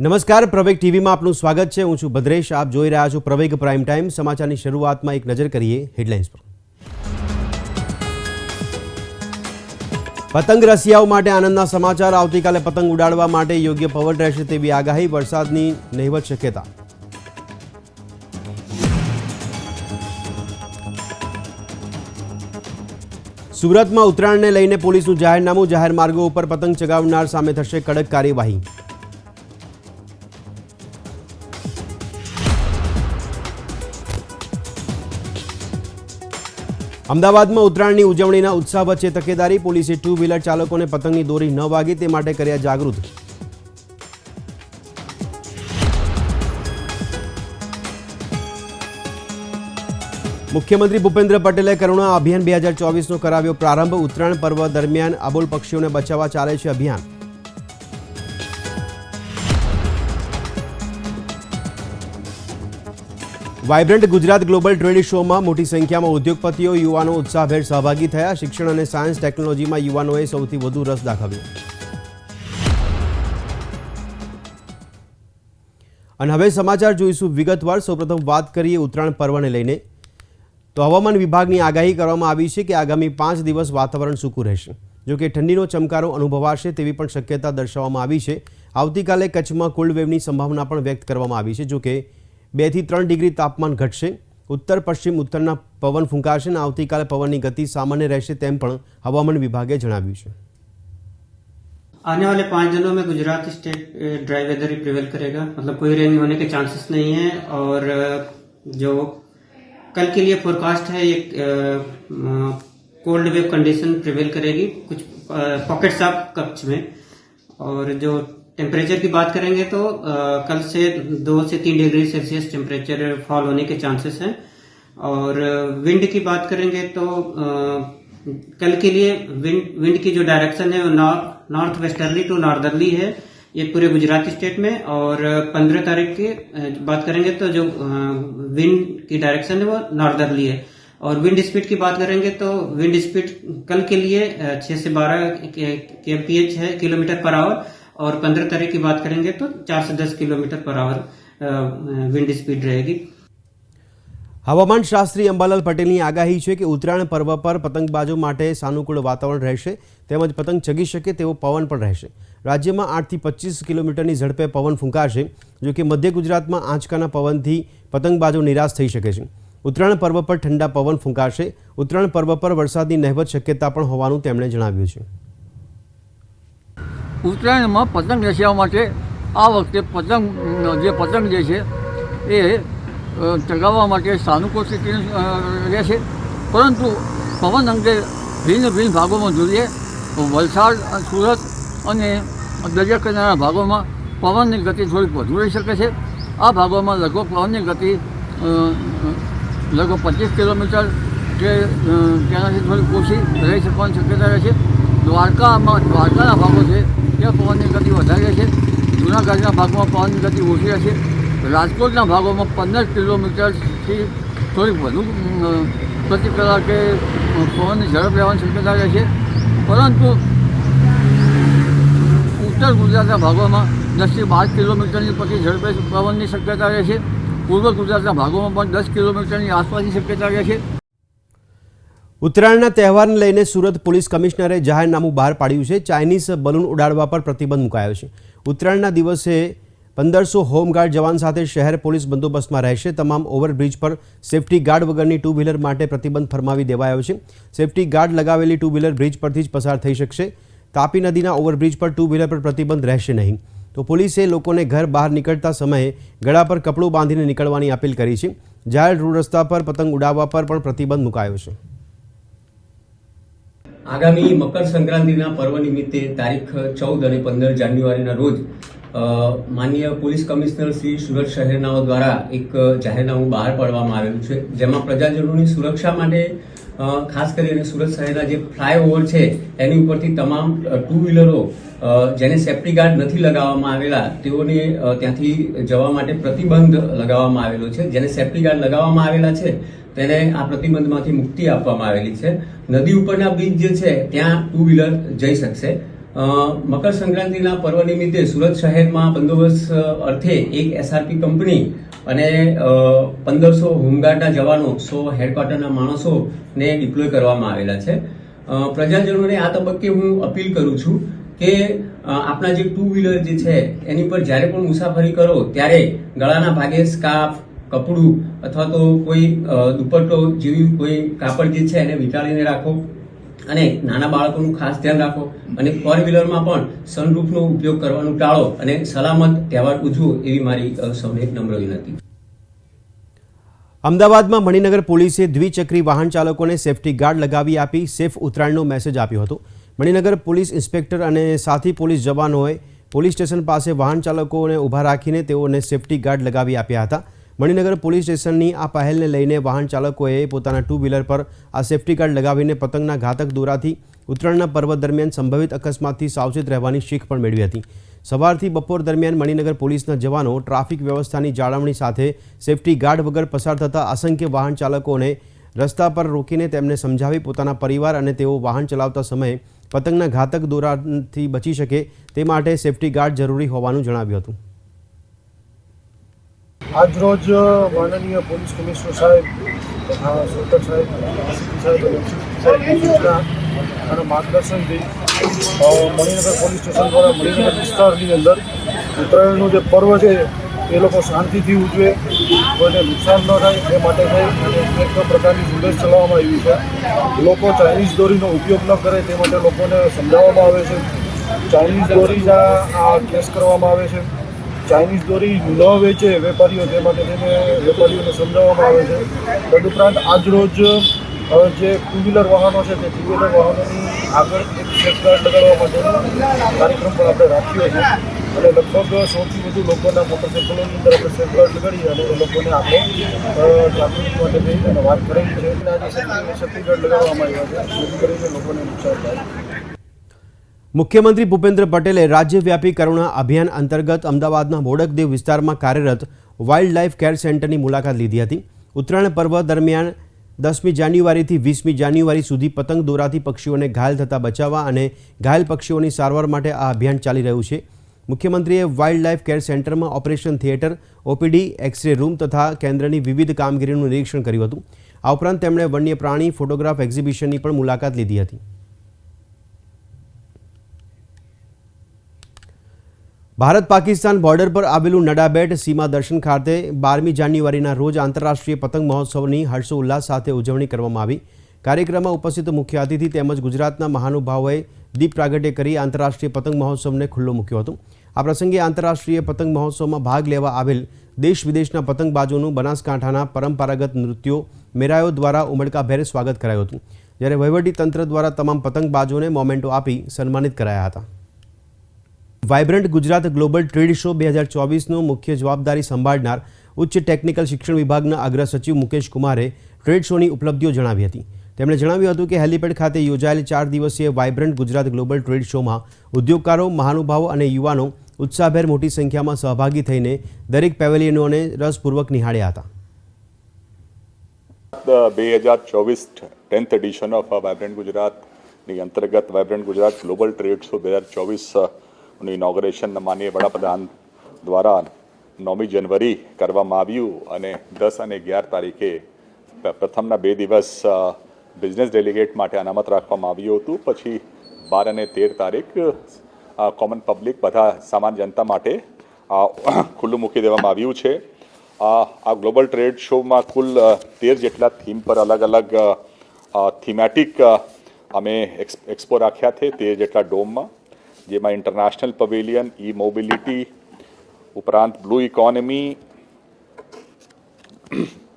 નમસ્કાર, પ્રવેગ ટીવીમાં આપનું સ્વાગત છે. હું છું ભદ્રેશ. આપ જોઈ રહ્યા છો પ્રવેગ પ્રાઇમ ટાઈમ. સમાચારની શરૂઆતમાં એક નજર કરીએ હેડલાઇન્સ પર. પતંગ રસિયાઓ માટે આનંદના સમાચાર. આવતીકાલે પતંગ ઉડાડવા માટે યોગ્ય પવન રહેશે તેવી આગાહી. વરસાદની નહિવત શક્યતા. સુરતમાં ઉત્તરાયણને લઈને પોલીસનું જાહેરનામું. જાહેર માર્ગો ઉપર પતંગ ચગાવનાર સામે થશે કડક કાર્યવાહી. અમદાવાદમાં ઉત્તરાયણની ઉજવણીના ઉત્સાહ વચ્ચે તકેદારી, પોલીસે ટુ વ્હીલર ચાલકોને પતંગની દોરી ન વાગે તે માટે કર્યા જાગૃત. મુખ્યમંત્રી ભૂપેન્દ્ર પટેલે કરુણા અભિયાન બે હજાર ચોવીસનો કરાવ્યો પ્રારંભ. ઉત્તરાયણ પર્વ દરમિયાન આબોલ પક્ષીઓને બચાવવા ચાલે છે અભિયાન. વાઇબ્રન્ટ ગુજરાત ગ્લોબલ ટ્રેડ શોમાં મોટી સંખ્યામાં ઉદ્યોગપતિઓ યુવાનો ઉત્સાહભેર સહભાગી થયા. શિક્ષણ અને સાયન્સ ટેકનોલોજીમાં યુવાનોએ સૌથી વધુ રસ દાખવ્યો. અને હવે સમાચાર જોઈશું વિગતવાર. સૌપ્રથમ વાત કરીએ ઉત્તરાયણ પર્વને લઈને. તો હવામાન વિભાગની આગાહી કરવામાં આવી છે કે આગામી પાંચ દિવસ વાતાવરણ સૂકું રહેશે. જોકે ઠંડીનો ચમકારો અનુભવાશે તેવી પણ શક્યતા દર્શાવવામાં આવી છે. આવતીકાલે કચ્છમાં કોલ્ડ વેવની સંભાવના પણ વ્યક્ત કરવામાં આવી છે. જો કે બેથી ત્રણ ડિગ્રી તાપમાન ઘટશે ઉત્તર પશ્ચિમ ઉત્તરના પવન ફૂંકાશે અને આવતીકાલે પવનની ગતિ સામાન્ય રહેશે તેમ પણ હવામાન વિભાગે જણાવ્યું છે आने वाले पाँच दिनों में गुजरात स्टेट ड्राई वेदर ही प्रिवेल करेगा मतलब कोई रेन होने के चांसेस नहीं है और अ, जो कल के लिए फोरकास्ट है एक कोल्ड वेव कंडीशन प्रिवेल करेगी कुछ पॉकेट्स ऑफ कच्छ में और जो टेम्परेचर की बात करेंगे तो अ, कल से दो से तीन डिग्री सेल्सियस टेम्परेचर फॉल होने के चांसेस हैं। और विंड की बात करेंगे तो अ, कल के लिए विंड विंड की जो डायरेक्शन है वो नॉर्थ वेस्टर्ली टू नॉर्दर्ली है ये पूरे गुजरात स्टेट में। और पंद्रह तारीख की बात करेंगे तो जो विंड की डायरेक्शन है वो नॉर्दर्ली है। और विंड स्पीड की बात करेंगे तो विंड स्पीड कल के लिए छह से बारह के पी एच है किलोमीटर पर आवर और पंद्रह तारीख की बात करेंगे तो चार से दस kilometre per our wind speed रहेगी હવામાન શાસ્ત્રી અંબાલાલ પટેલની આગાહી છે કે ઉત્તરાયણ પર્વ પર પતંગબાજો માટે સાનુકૂળ વાતાવરણ રહેશે તેમજ પતંગ ચગી શકે તેવો પવન પણ રહેશે રાજ્યમાં આઠથી પચીસ કિલોમીટરની ઝડપે પવન ફૂંકાશે જો કે મધ્ય ગુજરાતમાં આંચકાના પવનથી પતંગબાજો નિરાશ થઈ શકે છે ઉત્તરાયણ પર્વ પર ઠંડા પવન ફૂંકાશે ઉત્તરાયણ પર્વ પર વરસાદની નહેવત શક્યતા પણ હોવાનું તેમણે જણાવ્યું છે ઉત્તરાયણમાં પતંગ રસિયાઓ માટે આ વખતે પતંગ, જે પતંગ જે છે, એ ચગાવવા માટે સાનુકૂળ સ્થિતિ રહેશે. પરંતુ પવન અંગે ભિન્ન ભિન્ન ભાગોમાં જોઈએ. વલસાડ, સુરત અને દરિયા કિનારા ભાગોમાં પવનની ગતિ થોડીક વધુ રહી શકે છે. આ ભાગોમાં લગભગ પવનની ગતિ લગભગ પચીસ કિલોમીટર કે તેનાથી થોડીક ઓછી રહી શકવાની શક્યતા રહે છે. દ્વારકામાં, દ્વારકાના ભાગો છે ત્યાં પવનની ગતિ વધારે રહેશે જૂનાગઢના ભાગમાં પવનની ગતિ ઓછી રહેશે રાજકોટના ભાગોમાં પંદર કિલોમીટરથી થોડીક વધુ પ્રતિ કલાકે પવનની ઝડપ રહેવાની શક્યતા રહેશે પરંતુ ઉત્તર ગુજરાતના ભાગોમાં દસથી બાર કિલોમીટરની પ્રતિ ઝડપે પવનની શક્યતા રહેશે પૂર્વ ગુજરાતના ભાગોમાં પણ દસ કિલોમીટરની આસપાસની શક્યતા રહેશે ઉત્તરાયણના તહેવારને લઈને સુરત પોલીસ કમિશનરે જાહેરનામું બહાર પાડ્યું છે. ચાઇનીઝ બલૂન ઉડાડવા પર પ્રતિબંધ મુકાયો છે. ઉત્તરાયણના દિવસે પંદરસો હોમગાર્ડ જવાન સાથે શહેર પોલીસ બંદોબસ્તમાં રહેશે. તમામ ઓવરબ્રિજ પર સેફટી ગાર્ડ વગરની ટુ વ્હીલર માટે પ્રતિબંધ ફરમાવી દેવાયો છે. સેફટી ગાર્ડ લગાવેલી ટુ વ્હીલર બ્રિજ પરથી જ પસાર થઈ શકશે. તાપી નદીના ઓવરબ્રિજ પર ટુ વ્હીલર પર પ્રતિબંધ રહેશે નહીં. તો પોલીસે લોકોને ઘર બહાર નીકળતા સમયે ગળા પર કપડું બાંધીને નીકળવાની અપીલ કરી છે. જાહેર રોડ રસ્તા પર પતંગ ઉડાવવા પર પણ પ્રતિબંધ મુકાયો છે. આગામી મકર સંક્રાંતિના પર્વ નિમિત્તે તારીખ ચૌદ અને પંદર જાન્યુઆરીના રોજ માન્ય પોલીસ કમિશનર શ્રી સુરત શહેરનાઓ દ્વારા એક જાહેરનામું બહાર પાડવામાં આવેલું છે, જેમાં પ્રજાજનોની સુરક્ષા માટે ખાસ કરીને સુરત શહેરના જે ફ્લાયઓવર છે, એની ઉપરથી તમામ ટુ વ્હીલરો જેને સેફ્ટી ગાર્ડ નથી લગાવવામાં આવેલા, તેઓને ત્યાંથી જવા માટે પ્રતિબંધ લગાવવામાં આવેલો છે, જેને સેફ્ટી ગાર્ડ લગાવવામાં આવેલા છે તેને આ પ્રતિબંધમાંથી મુક્તિ આપવામાં આવેલી છે. નદી ઉપરના બ્રિજ જે છે, ત્યાં ટુ વ્હીલર જઈ શકશે. મકર સંક્રાંતિના પર્વ નિમિત્તે સુરત શહેરમાં બંદોબસ્ત અર્થે એક એસઆરપી કંપની અને પંદરસો હોમગાર્ડના જવાનો, સો હેડક્વાર્ટરના માણસોને ડિપ્લોય કરવામાં આવેલા છે. પ્રજાજનોને આ તબક્કે હું અપીલ કરું છું કે આપણા જે ટુ વ્હીલર જે છે, એની પર જ્યારે પણ મુસાફરી કરો, ત્યારે ગળાના ભાગે સ્કાર્ફ કપડું અથવા તો કોઈ દુપટ્ટો જેવી કોઈ કાપડ જે છે એને વીંટાળીને રાખો અને નાના બાળકોનું ખાસ ધ્યાન રાખો. અને ફોર વ્હીલરમાં પણ સનરૂફનો ઉપયોગ કરવાનું ટાળો અને સલામત તહેવાર ઉજવો એવી મારી સૌને નમ્ર વિનંતી. અમદાવાદમાં મણિનગર પોલીસે દ્વિચક્રી વાહન ચાલકોને સેફટી ગાર્ડ લગાવી આપી સેફ ઉત્તરાયણનો મેસેજ આપ્યો હતો. મણિનગર પોલીસ ઇન્સ્પેક્ટર અને સાથી પોલીસ જવાનોએ પોલીસ સ્ટેશન પાસે વાહન ચાલકોને ઊભા રાખીને તેઓને સેફટી ગાર્ડ લગાવી આપ્યા હતા. મણિનગર પોલીસ સ્ટેશનની આ પહેલને લઈને વાહન ચાલકોએ પોતાના ટુ વ્હીલર પર આ સેફટી ગાર્ડ લગાવીને પતંગના ઘાતક દોરાથી ઉત્તરાયણના પર્વ દરમિયાન સંભવિત અકસ્માતથી સાવચેત રહેવાની શીખ પણ મેળવી હતી. સવારથી બપોર દરમિયાન મણિનગર પોલીસના જવાનો ટ્રાફિક વ્યવસ્થાની જાળવણી સાથે સેફટી ગાર્ડ વગર પસાર થતા અસંખ્ય વાહન ચાલકોને રસ્તા પર રોકીને તેમને સમજાવી પોતાના પરિવાર અને તેઓ વાહન ચલાવતા સમયે પતંગના ઘાતક દોરાથી બચી શકે તે માટે સેફટી ગાર્ડ જરૂરી હોવાનું જણાવ્યું હતું. આજરોજ માનનીય પોલીસ કમિશનર સાહેબ સુરત સાહેબ સાહેબ સૂચના અને માર્ગદર્શનથી મણિનગર પોલીસ સ્ટેશન દ્વારા મણિનગર વિસ્તારની અંદર ઉત્તરાયણનું જે પર્વ છે, એ લોકો શાંતિથી ઉજવે, કોઈને નુકસાન ન થાય, એ માટે થઈ અને એક પ્રકારની ઝુંબેશ ચલાવવામાં આવી છે. લોકો ચાઇનીઝ દોરીનો ઉપયોગ ન કરે, તે માટે લોકોને સમજાવવામાં આવે છે. ચાઇનીઝ દોરીના આ કેસ કરવામાં આવે છે. ચાઇનીઝ દોરી ન વેચે વેપારીઓ તે માટે તેને વેપારીઓને સમજાવવામાં આવે છે. તદુપરાંત આજરોજ જે ટુ વ્હીલર વાહનો છે તે ટુ વ્હીલર વાહનોની આગળ એક સેફગાર્ડ લગાડવા માટેનો કાર્યક્રમ પણ આપણે રાખ્યો છે. અને લગભગ સૌથી વધુ લોકોના મોટરસાઇકલોની અંદર આપણે સેફગાર્ડ લગાડી અને લોકોને આપણે જાગૃતિ માટે જઈ અને વાત કરેલી છે. આજે સેફટી લગાવવામાં આવ્યા છે. જેથી કરીને લોકોને નુકસાન થાય. મુખ્યમંત્રી ભૂપેન્દ્ર પટેલે રાજ્યવ્યાપી કરુણા અભિયાન અંતર્ગત અમદાવાદના બોડકદેવ વિસ્તારમાં કાર્યરત વાઇલ્ડ લાઇફ કેર સેન્ટરની મુલાકાત લીધી હતી. ઉત્તરાયણ પર્વ દરમિયાન દસમી જાન્યુઆરીથી વીસમી જાન્યુઆરી સુધી પતંગ દોરાથી પક્ષીઓને ઘાયલ થતાં બચાવવા અને ઘાયલ પક્ષીઓની સારવાર માટે આ અભિયાન ચાલી રહ્યું છે. મુખ્યમંત્રીએ વાઇલ્ડ લાઇફ કેર સેન્ટરમાં operation theatre, OPD, x ray room તથા કેન્દ્રની વિવિધ કામગીરીનું નિરીક્ષણ કર્યું હતું. આ ઉપરાંત તેમણે વન્ય પ્રાણી ફોટોગ્રાફ એક્ઝિબિશનની પણ મુલાકાત લીધી હતી. ભારત પાકિસ્તાન બોર્ડર પર આવેલું નડાબેટ સીમા દર્શન ખાતે બારમી જાન્યુઆરીના રોજ આંતરરાષ્ટ્રીય પતંગ મહોત્સવની હર્ષોલ્લાસ સાથે ઉજવણી કરવામાં આવી. કાર્યક્રમમાં ઉપસ્થિત મુખ્ય અતિથિ તેમજ ગુજરાતના મહાનુભાવોએ દીપ પ્રાગટ્ય કરી આંતરરાષ્ટ્રીય પતંગ મહોત્સવને ખુલ્લો મૂક્યો હતો. આ પ્રસંગે આંતરરાષ્ટ્રીય પતંગ મહોત્સવમાં ભાગ લેવા આવેલ દેશ વિદેશના પતંગબાજોનું બનાસકાંઠાના પરંપરાગત નૃત્યો મેરાયો દ્વારા ઉમળકાભેર સ્વાગત કરાયું હતું. જ્યારે વહીવટી તંત્ર દ્વારા તમામ પતંગબાજોને મોમેન્ટો આપી સન્માનિત કરાયા હતા. Vibrant Gujarat global trade show બે હજાર ચોવીસનો મુખ્ય જવાબદારી સંભાળનાર ઉચ્ચ ટેકનિકલ શિક્ષણ વિભાગના અગ્ર સચિવ મુકેશ કુમારે ટ્રેડ શોની ઉપલબ્ધિઓ જણાવી હતી. તેમણે જણાવ્યું હતું કે હેલીપેડ ખાતે યોજાયેલ ચાર દિવસીય વાઇબ્રન્ટ ગુજરાત ગ્લોબલ ટ્રેડ શોમાં ઉદ્યોગકારો, મહાનુભાવો અને યુવાનો ઉત્સાહભેર મોટી સંખ્યામાં સહભાગી થઈને દરેક પેવેલિયનોને રસપૂર્વક નિહાળ્યા હતા. બે હજાર ચોવીસ ટેન્થ એડિશન ઓફ વાઇબ્રન્ટ ગુજરાતની અંતર્ગત vibrant Gujarat global trade show બે હજાર ચોવીસનું ઇનોગ્રેશન માનીય વડાપ્રધાન દ્વારા નવમી જનવરી કરવામાં આવ્યું અને દસ અને અગિયાર તારીખે પ્રથમના બે દિવસ બિઝનેસ ડેલિગેટ માટે અનામત રાખવામાં આવ્યું હતું. પછી બાર અને તેર તારીખ કોમન પબ્લિક બધા સામાન્ય જનતા માટે ખુલ્લું મૂકી દેવામાં આવ્યું છે. આ ગ્લોબલ ટ્રેડ શોમાં કુલ તેર જેટલા થીમ પર અલગ અલગ થીમેટિક અમે એક્સ એક્સપો રાખ્યા છે. તેર જેટલા ડોમમાં જેમાં ઇન્ટરનેશનલ પવેલિયન ઈ મોબિલિટી ઉપરાંત blue economy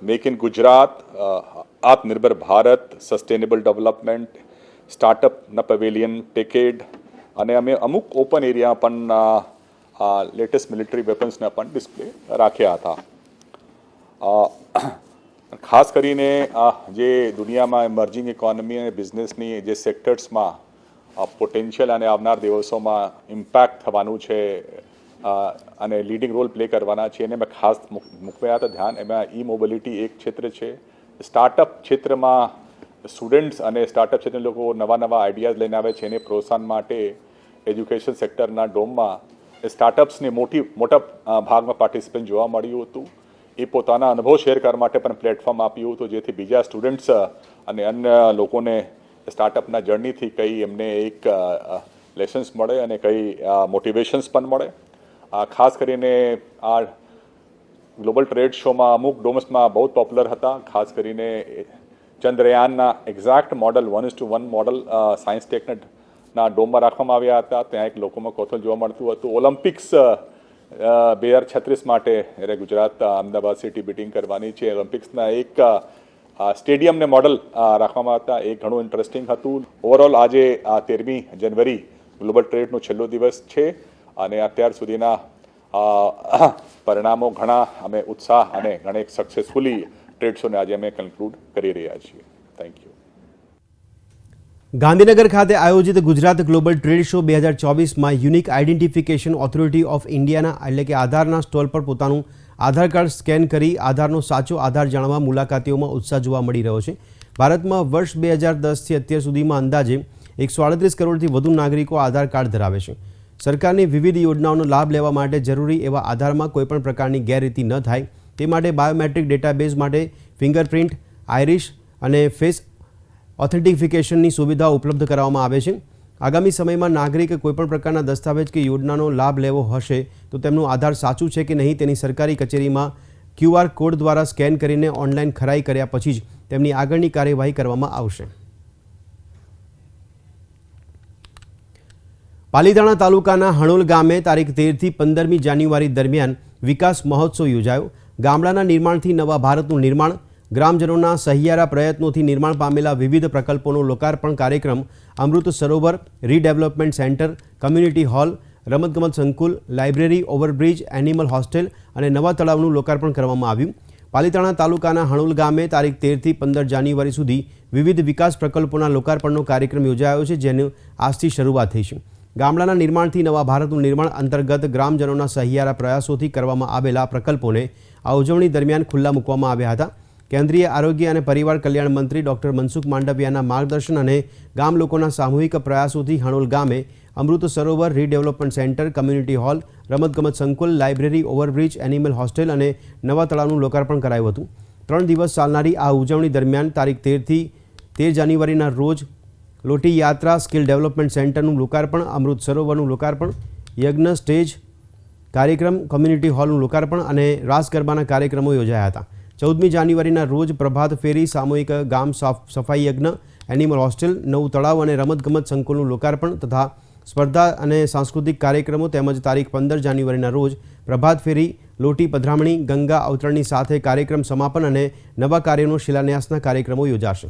make in Gujarat Atmanirbhar Bharat sustainable development સ્ટાર્ટઅપના pavilion techade અને અમે અમુક ઓપન એરિયા પણ લેટેસ્ટ મિલિટરી વેપન્સના પણ ડિસ્પ્લે રાખ્યા હતા ખાસ કરીને જે દુનિયામાં ઇમર્જિંગ ઇકોનોમી અને બિઝનેસની જે સેક્ટર્સમાં પોટેન્શિયલ અને આવનાર દિવસોમાં ઇમ્પેક્ટ થવાનું છે અને લીડિંગ રોલ પ્લે કરવાના છે. એને મેં ખાસ મૂક- મૂકવ્યા હતા ધ્યાન, એમાં ઈ મોબિલિટી એક ક્ષેત્ર છે. સ્ટાર્ટઅપ ક્ષેત્રમાં સ્ટુડન્ટ્સ અને સ્ટાર્ટઅપ ક્ષેત્રના લોકો નવા નવા આઈડિયાઝ લઈને આવે છે. એને પ્રોત્સાહન માટે એજ્યુકેશન સેક્ટરના ડોમમાં સ્ટાર્ટઅપ્સની મોટી, મોટા ભાગમાં પાર્ટિસિપન્ટ જોવા મળ્યું હતું. એ પોતાના અનુભવ શેર કરવા માટે પણ પ્લેટફોર્મ આપ્યું હતું, જેથી બીજા સ્ટુડન્ટ્સ અને અન્ય લોકોને સ્ટાર્ટઅપના જર્નીથી કઈ એમને એક લેસન્સ મળે અને કઈ મોટિવેશન્સ પણ મળે. ખાસ કરીને આ ગ્લોબલ ટ્રેડ શોમાં અમુક ડોમસમાં બહુ પોપ્યુલર હતા. ખાસ કરીને ચંદ્રયાનના exact model one is to one model science ટેકના ડોમમાં રાખવામાં આવ્યા હતા. ત્યાં એક લોકોમાં કોથલ જોવા મળતું હતું. ઓલિમ્પિક્સ બે હજાર છત્રીસ માટે અરે ગુજરાત અમદાવાદ સિટી બિટિંગ કરવાની છે. ઓલિમ્પિક્સના એક સ્ટેડિયમને મોડલ રાખવામાં હતા એ ઘણું ઇન્ટરેસ્ટિંગ હતું. ઓવરઓલ આજે આ તેરમી જનવરી ગ્લોબલ ટ્રેડનો છેલ્લો દિવસ છે અને અત્યાર સુધીના પરિણામો ઘણા અમે ઉત્સાહ અને ઘણી સક્સેસફુલી ટ્રેડ શોને આજે અમે કન્ક્લુડ કરી રહ્યા છીએ. થેન્ક યુ ગાંધીનગર ખાતે આયોજિત ગુજરાત ગ્લોબલ ટ્રેડ શો બે હજાર ચોવીસમાં યુનિક આઇડેન્ટિફિકેશન ઓથોરિટી ઓફ ઇન્ડિયાના એટલે કે આધારના સ્ટોલ પર પોતાનું આધાર કાર્ડ સ્કેન કરી આધારનો સાચો આધાર જાણવા મુલાકાતીઓમાં ઉત્સાહ જોવા મળી રહ્યો છે. ભારતમાં વર્ષ બે હજાર દસથી અત્યાર સુધીમાં અંદાજે એકસો આડત્રીસ કરોડથી વધુ નાગરિકો આધાર કાર્ડ ધરાવે છે. સરકારની વિવિધ યોજનાઓનો લાભ લેવા માટે જરૂરી એવા આધારમાં કોઈપણ પ્રકારની ગેરરીતિ ન થાય. તે માટે બાયોમેટ્રિક ડેટાબેઝ માટે ફિંગરપ્રિન્ટ, આઇરિશ અને ફેસ ઓથેન્ટિફિકેશનની સુવિધાઓ ઉપલબ્ધ કરાવવામાં આવે છે. આગામી સમયમાં નાગરિક કોઈપણ પ્રકારના દસ્તાવેજ કે યોજનાનો લાભ લેવો હશે, તો તેમનું આધાર સાચું છે કે નહીં તેની સરકારી કચેરીમાં ક્યુઆર કોડ દ્વારા સ્કેન કરીને ઓનલાઈન ખરાઈ કર્યા પછી જ તેમની આગળની કાર્યવાહી કરવામાં આવશે. પાલીતાણા તાલુકાના હણોલ ગામે તારીખ તેરથી પંદરમી જાન્યુઆરી દરમિયાન વિકાસ મહોત્સવ યોજાયો. ગામડાના નિર્માણથી નવા ભારતનું નિર્માણ ગ્રામજનોના સહિયારા પ્રયત્નોથી નિર્માણ પામેલા વિવિધ પ્રકલ્પોનો લોકાર્પણ કાર્યક્રમ Amrit Sarovar redevelopment centre, community hall, રમતગમત સંકુલ, લાઇબ્રેરી, ઓવરબ્રિજ, એનિમલ હોસ્ટેલ અને નવા તળાવનું લોકાર્પણ કરવામાં આવ્યું. પાલીતાણા તાલુકાના હણોલ ગામે તારીખ તેરથી પંદર જાન્યુઆરી સુધી વિવિધ વિકાસ પ્રકલ્પોના લોકાર્પણનો કાર્યક્રમ યોજાયો છે, જેનું આજથી શરૂઆત થઈ છે. ગામડાના નિર્માણથી નવા ભારતનું નિર્માણ અંતર્ગત ગ્રામજનોના સહિયારા પ્રયાસોથી કરવામાં આવેલા પ્રકલ્પોને આ ઉજવણી દરમિયાન ખુલ્લા મૂકવામાં આવ્યા હતા. કેન્દ્રીય આરોગ્ય અને પરિવાર કલ્યાણ મંત્રી ડોક્ટર મનસુખ માંડવિયાના માર્ગદર્શન અને ગામ લોકોના સામૂહિક પ્રયાસોથી હણોલ ગામે Amrit Sarovar redevelopment centre, community hall, રમતગમત સંકુલ, લાઇબ્રેરી, ઓવરબ્રિજ, એનિમલ હોસ્ટેલ અને નવા તળાવનું લોકાર્પણ કરાયું હતું. ત્રણ દિવસ ચાલનારી આ ઉજવણી દરમિયાન તારીખ તેરથી તેર જાન્યુઆરીના રોજ લોટી યાત્રા સ્કિલ ડેવલપમેન્ટ સેન્ટરનું લોકાર્પણ, અમૃત સરોવરનું લોકાર્પણ, યજ્ઞ સ્ટેજ કાર્યક્રમ, કોમ્યુનિટી હોલનું લોકાર્પણ અને રાસ ગરબાના કાર્યક્રમો યોજાયા હતા. ચૌદમી જાન્યુઆરીના રોજ પ્રભાત ફેરી, સામૂહિક ગામ સાફ, સફાઈ યજ્ઞ એનિમલ હોસ્ટેલ નવું તળાવ અને રમતગમત સંકુલનું લોકાર્પણ તથા સ્પર્ધા અને સાંસ્કૃતિક કાર્યક્રમો તેમજ તારીખ પંદર જાન્યુઆરીના રોજ પ્રભાત ફેરી, લોટી પધરામણી, ગંગા અવતરણની સાથે કાર્યક્રમ સમાપન અને નવા કાર્યોનો શિલાન્યાસના કાર્યક્રમો યોજાશે.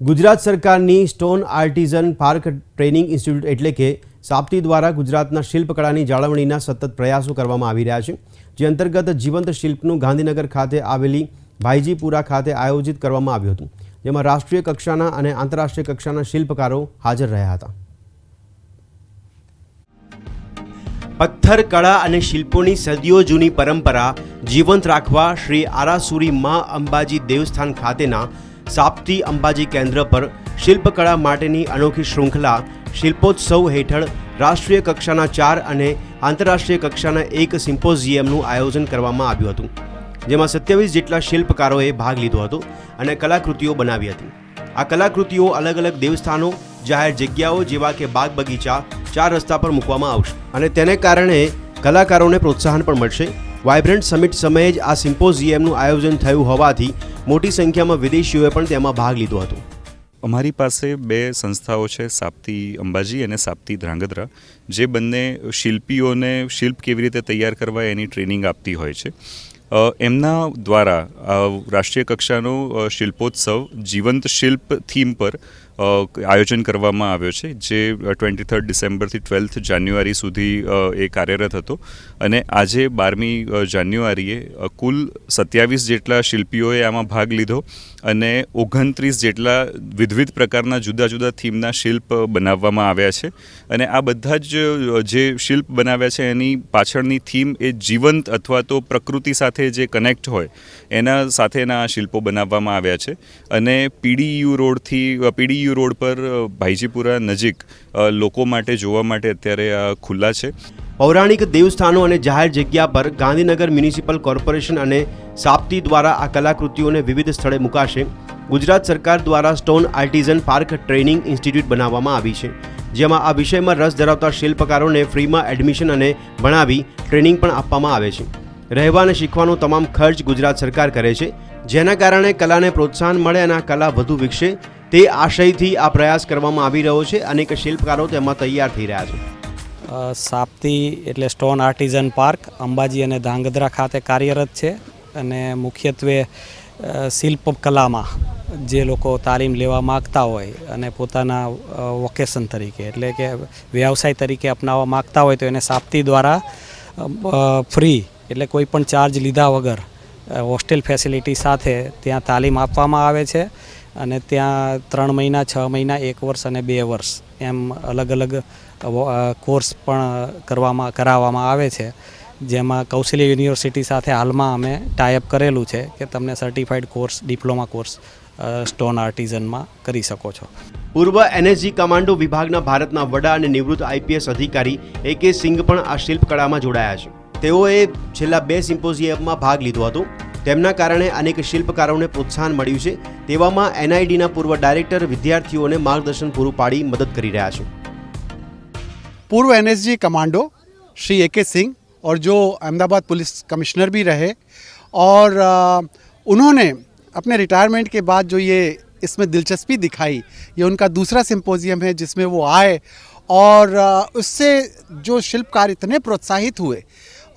ગુજરાત સરકારની stone artisan park training institute એટલે કે સાપ્તી દ્વારા ગુજરાતના શિલ્પકળાની જાળવણીના સતત પ્રયાસો કરવામાં આવી રહ્યા છે, જે અંતર્ગત જીવંત શિલ્પનું ગાંધીનગર ખાતે આવેલી ભાઈજીપુરા ખાતે આયોજિત કરવામાં આવ્યું હતું, જેમાં રાષ્ટ્રીય કક્ષાના અને આંતરરાષ્ટ્રીય કક્ષાના શિલ્પકારો હાજર રહ્યા હતા. પથ્થર, કળા અને શિલ્પોની સદીઓ જૂની પરંપરા જીવંત રાખવા શ્રી આરાસુરી મા અંબાજી દેવસ્થાન ખાતેના સાપ્તી અંબાજી કેન્દ્ર પર શિલ્પકળા માટેની અનોખી શૃંખલા શિલ્પોત્સવ હેઠળ રાષ્ટ્રીય કક્ષાના ચાર અને આંતરરાષ્ટ્રીય કક્ષાના એક સિમ્પોઝિયમનું આયોજન કરવામાં આવ્યું હતું, જેમાં સત્યાવીસ જેટલા શિલ્પકારોએ ભાગ લીધો હતો અને કલાકૃતિઓ બનાવી હતી. આ કલાકૃતિઓ અલગ અલગ દેવસ્થાનો, જાહેર જગ્યાઓ જેવા કે બાગ બગીચા, ચાર રસ્તા પર મૂકવામાં આવશે અને તેને કારણે કલાકારોને પ્રોત્સાહન પણ મળશે. વાઇબ્રન્ટ સમિટ સમયે જ આ સિમ્પોઝિયમનું આયોજન થયું હોવાથી મોટી સંખ્યામાં વિદેશીઓએ પણ તેમાં ભાગ લીધો હતો. અમારી પાસે બે સંસ્થાઓ છે, સાપ્તી અંબાજી અને સાપ્તી ધ્રાંગધ્રા, જે બંને શિલ્પીઓને શિલ્પ કેવી રીતે તૈયાર કરવા એની ટ્રેનિંગ આપતી હોય છે. એમના દ્વારા રાષ્ટ્રીય કક્ષાનો શિલ્પોત્સવ જીવંત શિલ્પ થીમ પર આયોજન કરવામાં આવ્યો છે, જે ટ્વેન્ટી થર્ડ ડિસેમ્બરથી ટ્વેલ્થ જાન્યુઆરી સુધી એ કાર્યરત હતો. અને આજે બારમી જાન્યુઆરીએ કુલ સત્યાવીસ જેટલા શિલ્પીઓએ આમાં ભાગ લીધો. અને ઓગણત્રીસ જેટલા વિવિધ પ્રકારના જુદા જુદા થીમના શિલ્પ બનાવવામાં આવ્યા છે. અને આ બધા જ જે શિલ્પ બનાવ્યા છે, એની પાછળની થીમ એ જીવંત અથવા તો પ્રકૃતિ સાથે જે કનેક્ટ હોય, એના સાથેના આ શિલ્પો બનાવવામાં આવ્યા છે. અને પીડીયુ રોડથી પીડીયુ રોડ પર ભાઈજીપુરા નજીક લોકો માટે, જોવા માટે અત્યારે આ ખુલ્લા છે. પૌરાણિક દેવસ્થાનો અને જાહેર જગ્યા પર ગાંધીનગર મ્યુનિસિપલ કોર્પોરેશન અને સાપ્તી દ્વારા આ કલાકૃતિઓને વિવિધ સ્થળે મુકાશે. ગુજરાત સરકાર દ્વારા stone artisan park training institute બનાવવામાં આવી છે, જેમાં આ વિષયમાં રસ ધરાવતા શિલ્પકારોને ફ્રીમાં એડમિશન અને ભણાવી ટ્રેનિંગ પણ આપવામાં આવે છે. રહેવા અને શીખવાનો તમામ ખર્ચ ગુજરાત સરકાર કરે છે, જેના કારણે કલાને પ્રોત્સાહન મળે અને આ કલા વધુ વિકસે. તે આશયથી આ પ્રયાસ કરવામાં આવી રહ્યો છે. અનેક શિલ્પકારો તેમાં તૈયાર થઈ રહ્યા છે. સાપ્તી એટલે સ્ટોન આર્ટિઝન પાર્ક અંબાજી અને ધાંગધ્રા ખાતે કાર્યરત છે અને મુખ્યત્વે શિલ્પ શિલ્પકલામાં જે લોકો તાલીમ લેવા માગતા હોય અને પોતાના વોકેશન તરીકે એટલે કે વ્યવસાય તરીકે અપનાવવા માગતા હોય તો એને સાપ્તી દ્વારા ફ્રી એટલે કોઈ પણ ચાર્જ લીધા વગર હોસ્ટેલ ફેસિલિટી સાથે ત્યાં તાલીમ આપવામાં આવે છે અને ત્યાં ત્રણ મહિના, છ મહિના, એક વર્ષ અને બે વર્ષ એમ અલગ અલગ કોર્સ પણ કરવામાં, કરાવવામાં આવે છે. જેમાં કૌશલ્ય યુનિવર્સિટી સાથે હાલમાં અમે ટાઈઅપ કરેલું છે કે તમને certified course diploma course stone આર્ટિઝનમાં કરી શકો છો. પૂર્વ એનએસજી કમાન્ડો વિભાગના ભારતના વડા અને નિવૃત્ત આઈપીએસ અધિકારી એ કે સિંઘ પણ આ શિલ્પકળામાં જોડાયા છે. તેઓએ છેલ્લા બે સિમ્પોઝિયમમાં ભાગ લીધો હતો. તેમના કારણે અનેક શિલ્પકારોને પ્રોત્સાહન મળ્યું છે. તેવામાં એનઆઈડીના પૂર્વ ડાયરેક્ટર વિદ્યાર્થીઓને માર્ગદર્શન પૂરું પાડી મદદ કરી રહ્યા છે. पूर्व एनएसजी कमांडो, श्री ए के सिंह, और जो अहमदाबाद पुलिस कमिश्नर भी रहे, और उन्होंने अपने रिटायरमेंट के बाद जो ये इसमें दिलचस्पी दिखाई, ये उनका दूसरा सिंपोजियम है जिसमें वो आए, और उससे जो शिल्पकार इतने प्रोत्साहित हुए,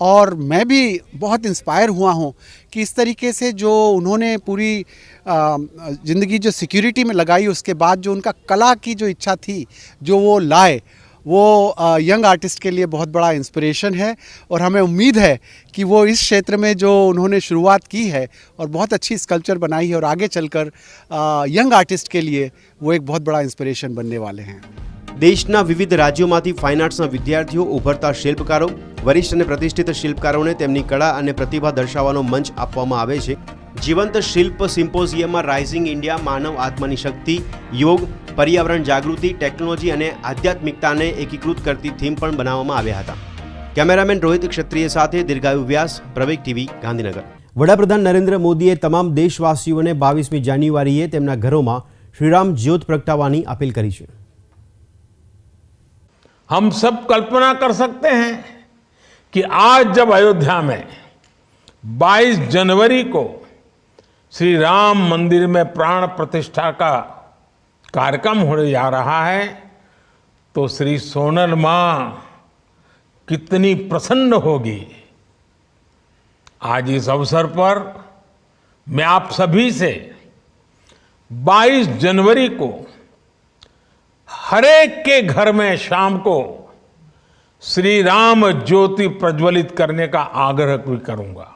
और मैं भी बहुत इंस्पायर हुआ हूँ कि इस तरीके से जो उन्होंने पूरी ज़िंदगी जो सिक्योरिटी में लगाई, उसके बाद जो उनका कला की जो इच्छा थी, जो वो लाए वो यंग आर्टिस्ट के लिए बहुत बड़ा इंस्पिरेशन है और हमें उम्मीद है कि वो इस क्षेत्र में जो उन्होंने शुरुआत की है और बहुत अच्छी स्कल्पचर बनाई है और आगे चलकर यंग आर्टिस्ट के लिए वो एक बहुत बड़ा इंस्पिरेशन बनने वाले हैं દેશના વિવિધ રાજ્યોમાંથી ફાઇન આર્ટ્સના વિદ્યાર્થીઓ ઉભરતા શિલ્પકારો વરિષ્ઠ અને પ્રતિષ્ઠિત શિલ્પકારોને તેમની કળા અને પ્રતિભા દર્શાવવાનો મંચ આપવામાં આવે છે જીવંત શિલ્પ સિમ્પોઝિયમમાં રાઇઝિંગ ઇન્ડિયા માનવ આત્માની શક્તિ યોગ પર્યાવરણ જાગૃતિ ટેકનોલોજી અને આધ્યાત્મિકતાને એકીકૃત કરતી થીમ પણ બનાવવામાં આવ્યા હતા કેમેરામેન રોહિત ક્ષત્રિય સાથે દીર્ઘાયુ વ્યાસ પ્રવેગ ટીવી ગાંધીનગર વડાપ્રધાન નરેન્દ્ર મોદીએ તમામ દેશવાસીઓને બાવીસમી જાન્યુઆરીએ તેમના ઘરોમાં શ્રીરામ જ્યોત પ્રગટાવવાની અપીલ કરી છે हम सब कल्पना कर सकते हैं कि आज जब अयोध्या में 22 जनवरी को श्री राम मंदिर में प्राण प्रतिष्ठा का कार्यक्रम होने जा रहा है तो श्री सोनल माँ कितनी प्रसन्न होगी। आज इस अवसर पर मैं आप सभी से 22 जनवरी को हरेक के घर में शाम को श्री राम ज्योति प्रज्वलित करने का आग्रह भी करूँगा।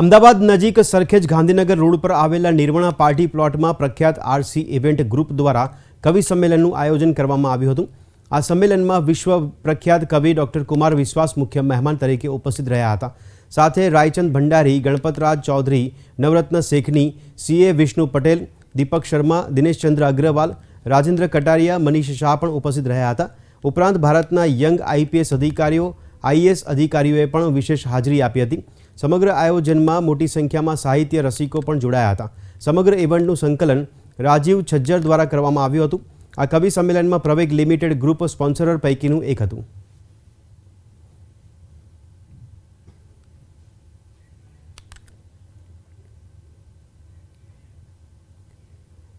અમદાવાદ નજીક સરખેજ ગાંધીનગર રોડ પર આવેલા નિર્મણા પાર્ટી પ્લોટમાં પ્રખ્યાત આરસી ઇવેન્ટ ગ્રુપ દ્વારા કવિ સંમેલનનું આયોજન કરવામાં આવ્યું હતું. આ સંમેલનમાં વિશ્વ પ્રખ્યાત કવિ ડોક્ટર કુમાર વિશ્વાસ મુખ્ય મહેમાન તરીકે ઉપસ્થિત રહ્યા હતા. સાથે રાયચંદ ભંડારી, ગણપતરાજ ચૌધરી, નવરત્ન શેખની સીએ વિષ્ણુ પટેલ, દીપક શર્મા દિનેશચંદ્ર અગ્રવાલ, રાજેન્દ્ર કટારિયા, મનીષ શાહ પણ ઉપસ્થિત રહ્યા હતા. ઉપરાંત ભારતના યંગ આઈપીએસ અધિકારીઓ, આઈએએસ અધિકારીઓએ પણ વિશેષ હાજરી આપી હતી. સમગ્ર આયોજનમાં મોટી સંખ્યામાં સાહિત્ય રસિકો પણ જોડાયા હતા. સમગ્ર ઇવેન્ટનું સંકલન રાજીવ છજ્જર દ્વારા કરવામાં આવ્યું હતું. આ કવિ સંમેલનમાં પ્રવેગ લિમિટેડ ગ્રુપ સ્પોન્સરર પૈકીનું એક હતું.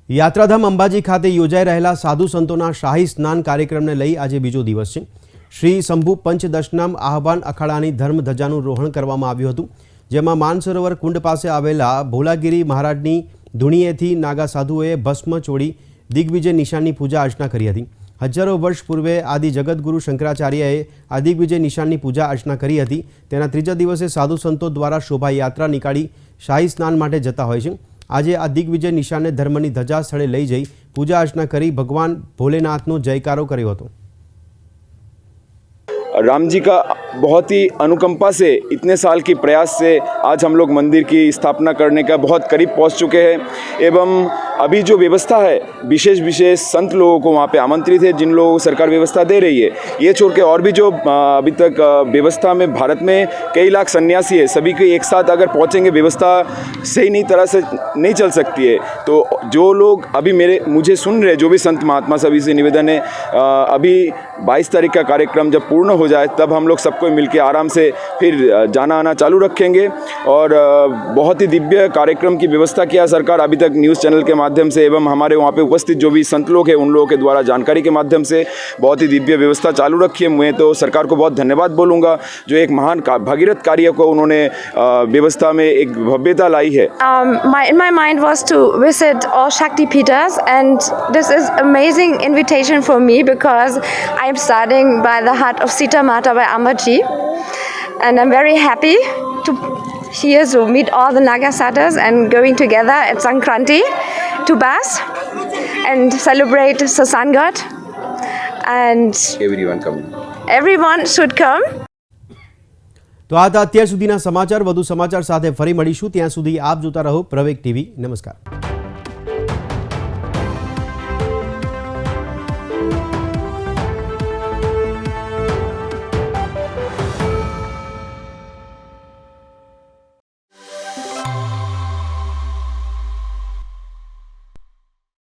યાત્રાધામ અંબાજી ખાતે યોજાઈ રહેલા સાધુ સંતોના શાહી સ્નાન કાર્યક્રમને લઈ આજે બીજો દિવસ છે. શ્રી શંભુ પંચદશનામ આહવાન અખાડાની ધર્મ ધજાનું રોહણ કરવામાં આવ્યું હતું, જેમાં માનસરોવર કુંડ પાસે આવેલા ભોલાગીરી મહારાજની ધૂણીએથી નાગા સાધુઓએ ભસ્મ ચોડી દિગ્વિજય નિશાનની પૂજા અર્ચના કરી હતી. હજારો વર્ષ પૂર્વે આદિ જગદગુરુ શંકરાચાર્યએ આ દિગ્વિજય નિશાનની પૂજા અર્ચના કરી હતી. તેના ત્રીજા દિવસે સાધુ સંતો દ્વારા શોભાયાત્રા નીકાળી શાહી સ્નાન માટે જતા હોય છે. આજે આ દિગ્વિજય નિશાને ધર્મની ધજા સ્થળે લઈ જઈ પૂજા અર્ચના કરી ભગવાન ભોલેનાથનો જયકારો કર્યો હતો. राम जी का बहुत ही अनुकंपा से, इतने साल की प्रयास से आज हम लोग मंदिर की स्थापना करने का बहुत करीब पहुँच चुके हैं। एवं अभी जो व्यवस्था है, विशेष विशेष संत लोगों को वहाँ पे आमंत्रित है, जिन लोगों को सरकार व्यवस्था दे रही है, ये छोड़ के और भी जो अभी तक व्यवस्था में भारत में कई लाख सन्यासी है, सभी के एक साथ अगर पहुँचेंगे, व्यवस्था सही नहीं तरह से नहीं चल सकती है तो जो लोग अभी मेरे, मुझे सुन रहे जो भी संत महात्मा सभी से निवेदन है अभी 22 तारीख का कार्यक्रम जब पूर्ण हो जाए, तब हम लोग सबको मिलकर आराम से फिर जाना आना चालू रखेंगे। और बहुत ही दिव्य कार्यक्रम की व्यवस्था किया सरकार अभी तक न्यूज़ चैनल के माध्यम से एवं हमारे वहाँ पे उपस्थित जो भी संत लोग हैं उन लोगों के द्वारा जानकारी के माध्यम से बहुत ही दिव्य व्यवस्था चालू रखी है। मैं तो सरकार को बहुत धन्यवाद बोलूँगा जो एक महान भगीरथ कार्य को उन्होंने व्यवस्था में एक भव्यता लाई है। Um, my, in my mind was to visit all city. And I'm very happy to here to meet all the Naga Satas and going together at Sankranti to Bas and celebrate Sasangat. And everyone come. Everyone should come. તો આ અત્યાર સુધીના સમાચાર વધુ સમાચાર સાથે ફરી મળીશું ત્યાં સુધી આપ જોતા રહો પ્રવેક ટીવી નમસ્કાર